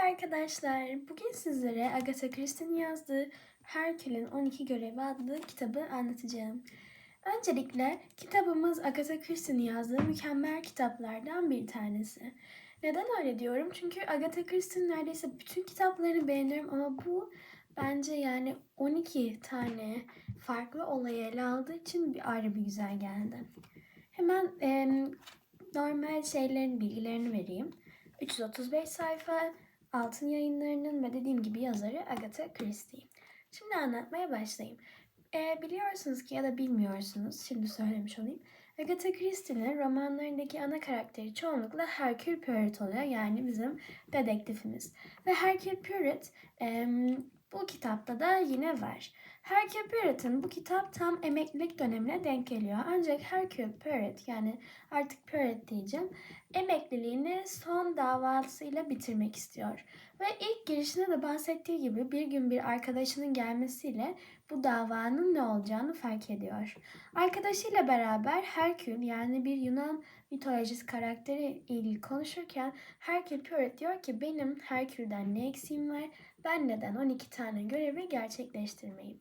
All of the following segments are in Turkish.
arkadaşlar. Bugün sizlere Agatha Christie'nin yazdığı Herkül'ün 12 Görevi adlı kitabı anlatacağım. Öncelikle kitabımız Agatha Christie'nin yazdığı mükemmel kitaplardan bir tanesi. Neden öyle diyorum? Çünkü Agatha Christie'nin neredeyse bütün kitaplarını beğeniyorum ama bu bence yani 12 tane farklı olayı ele aldığı için bir ayrı bir güzel geldi. Hemen em, normal şeylerin bilgilerini vereyim. 335 sayfa Altın Yayınları'nın ve dediğim gibi yazarı Agatha Christie. Şimdi anlatmaya başlayayım. Ee, biliyorsunuz ki ya da bilmiyorsunuz, şimdi söylemiş olayım. Agatha Christie'nin romanlarındaki ana karakteri çoğunlukla Hercule Poirot oluyor. Yani bizim dedektifimiz. Ve Hercule Poirot em, bu kitapta da yine var. Hercule Poirot'un bu kitap tam emeklilik dönemine denk geliyor. Ancak Hercule Poirot yani artık Poirot diyeceğim emekliliğini son davasıyla bitirmek istiyor. Ve ilk girişinde de bahsettiği gibi bir gün bir arkadaşının gelmesiyle bu davanın ne olacağını fark ediyor. Arkadaşıyla beraber Herkül yani bir Yunan mitolojisi karakteri ilgili konuşurken Herkül Poirot diyor ki benim Herkül'den ne eksiğim var ben neden 12 tane görevi gerçekleştirmeyeyim.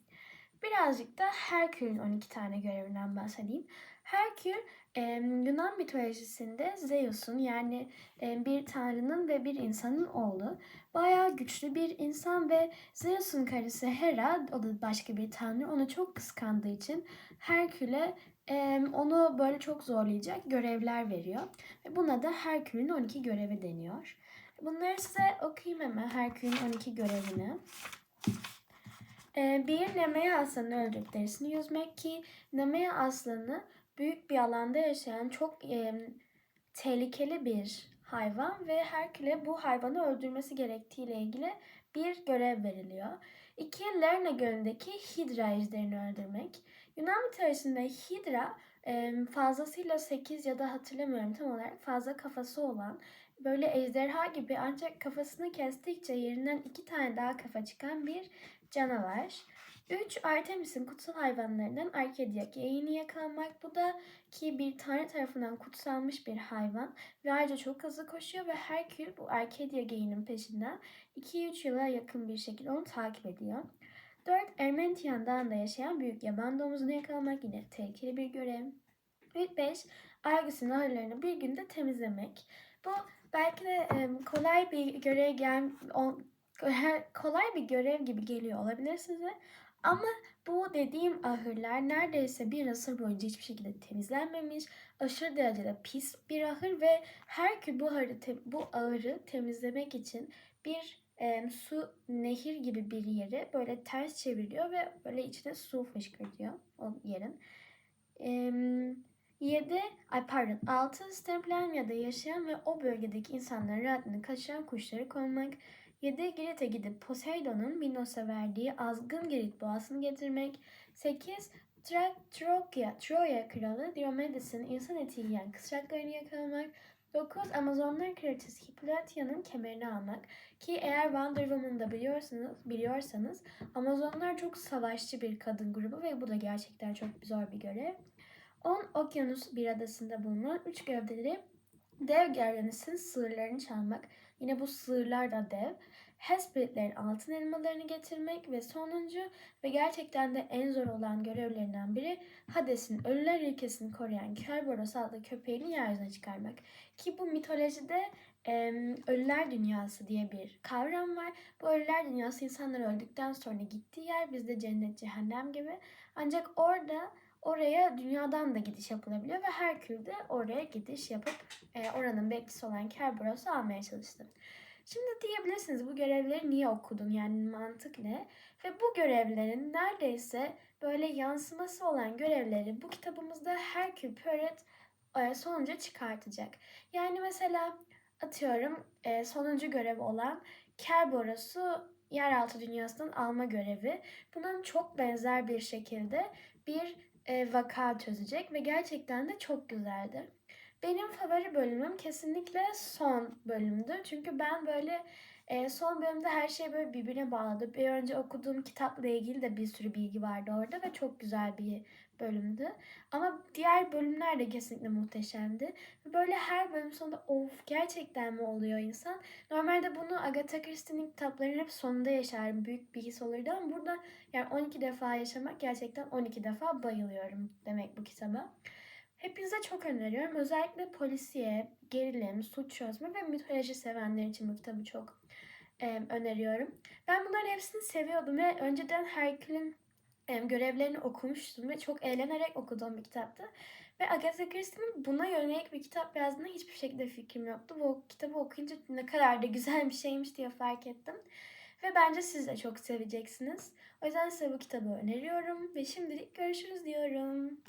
Birazcık da Herkül'ün 12 tane görevinden bahsedeyim. Herkül e, Yunan mitolojisinde Zeus'un yani e, bir tanrının ve bir insanın oğlu. Bayağı güçlü bir insan ve Zeus'un karısı Hera, o da başka bir tanrı, onu çok kıskandığı için Herkül'e e, onu böyle çok zorlayacak görevler veriyor. Ve buna da Herkül'ün 12 görevi deniyor. Bunları size okuyayım hemen Herkül'ün 12 görevini. E, bir Nemea aslanını öldürüp derisini yüzmek ki Nemea aslanı büyük bir alanda yaşayan çok e, tehlikeli bir hayvan ve Herkül'e bu hayvanı öldürmesi gerektiğiyle ilgili bir görev veriliyor. İki Lerna Gölü'ndeki Hidra ejderini öldürmek. Yunan mitolojisinde Hidra fazlasıyla 8 ya da hatırlamıyorum tam olarak fazla kafası olan böyle ejderha gibi ancak kafasını kestikçe yerinden iki tane daha kafa çıkan bir canavar. 3. Artemis'in kutsal hayvanlarından Arkedyak yayını yakalamak. Bu da ki bir tanrı tarafından kutsalmış bir hayvan ve ayrıca çok hızlı koşuyor ve Herkül bu Arkedia geyinin peşinden 2-3 yıla yakın bir şekilde onu takip ediyor. 4. Ermentian Dağı'nda yaşayan büyük yaban domuzunu yakalamak yine tehlikeli bir görev. 5. Argos'un ahırlarını bir günde temizlemek. Bu belki de kolay bir görev gel kolay bir görev gibi geliyor olabilir size. Ama bu dediğim ahırlar neredeyse bir asır boyunca hiçbir şekilde temizlenmemiş. Aşırı derecede pis bir ahır ve her gün bu ahırı, bu ahırı temizlemek için bir e, su nehir gibi bir yeri böyle ters çeviriyor ve böyle içine su fışkırtıyor o yerin. E, 7, ay pardon 6 Stemplenya'da yaşayan ve o bölgedeki insanların rahatını kaçıran kuşları korumak. 7. Girit'e gidip Poseidon'un Minos'a verdiği azgın Girit boğasını getirmek. 8. Tra Trokya, Troya kralı Diomedes'in insan eti yiyen kısraklarını yakalamak. 9. Amazonlar kraliçesi Hippolyta'nın kemerini almak. Ki eğer Wonder Woman'da biliyorsanız, biliyorsanız Amazonlar çok savaşçı bir kadın grubu ve bu da gerçekten çok zor bir görev. 10. Okyanus bir adasında bulunan 3 gövdeleri dev gergenesin sığırlarını çalmak. Yine bu sığırlar da dev. Hesperitlerin altın elmalarını getirmek ve sonuncu ve gerçekten de en zor olan görevlerinden biri Hades'in ölüler ülkesini koruyan Kerberos adlı köpeğini yeryüzüne çıkarmak. Ki bu mitolojide e, ölüler dünyası diye bir kavram var. Bu ölüler dünyası insanlar öldükten sonra gittiği yer bizde cennet cehennem gibi. Ancak orada oraya dünyadan da gidiş yapılabiliyor ve Herkül de oraya gidiş yapıp e, oranın bekçisi olan Kerberos'u almaya çalıştı. Şimdi diyebilirsiniz bu görevleri niye okudun yani mantık ne? Ve bu görevlerin neredeyse böyle yansıması olan görevleri bu kitabımızda Herkül Poirot e, sonuca çıkartacak. Yani mesela atıyorum e, sonuncu görev olan Kerberos'u yeraltı dünyasından alma görevi. Bunun çok benzer bir şekilde bir e, vaka çözecek ve gerçekten de çok güzeldi. Benim favori bölümüm kesinlikle son bölümdü. Çünkü ben böyle e, son bölümde her şey böyle birbirine bağladı. Bir önce okuduğum kitapla ilgili de bir sürü bilgi vardı orada ve çok güzel bir bölümdü. Ama diğer bölümler de kesinlikle muhteşemdi. Böyle her bölüm sonunda of gerçekten mi oluyor insan? Normalde bunu Agatha Christie'nin kitaplarının hep sonunda yaşarım. Büyük bir his olurdu ama burada yani 12 defa yaşamak gerçekten 12 defa bayılıyorum demek bu kitaba. Hepinize çok öneriyorum. Özellikle polisiye, gerilim, suç çözme ve mitoloji sevenler için bu kitabı çok e, öneriyorum. Ben bunların hepsini seviyordum ve önceden Hercule'in e, görevlerini okumuştum ve çok eğlenerek okuduğum bir kitaptı. Ve Agatha Christie'nin buna yönelik bir kitap yazdığına hiçbir şekilde fikrim yoktu. Bu kitabı okuyunca ne kadar da güzel bir şeymiş diye fark ettim. Ve bence siz de çok seveceksiniz. O yüzden size bu kitabı öneriyorum ve şimdilik görüşürüz diyorum.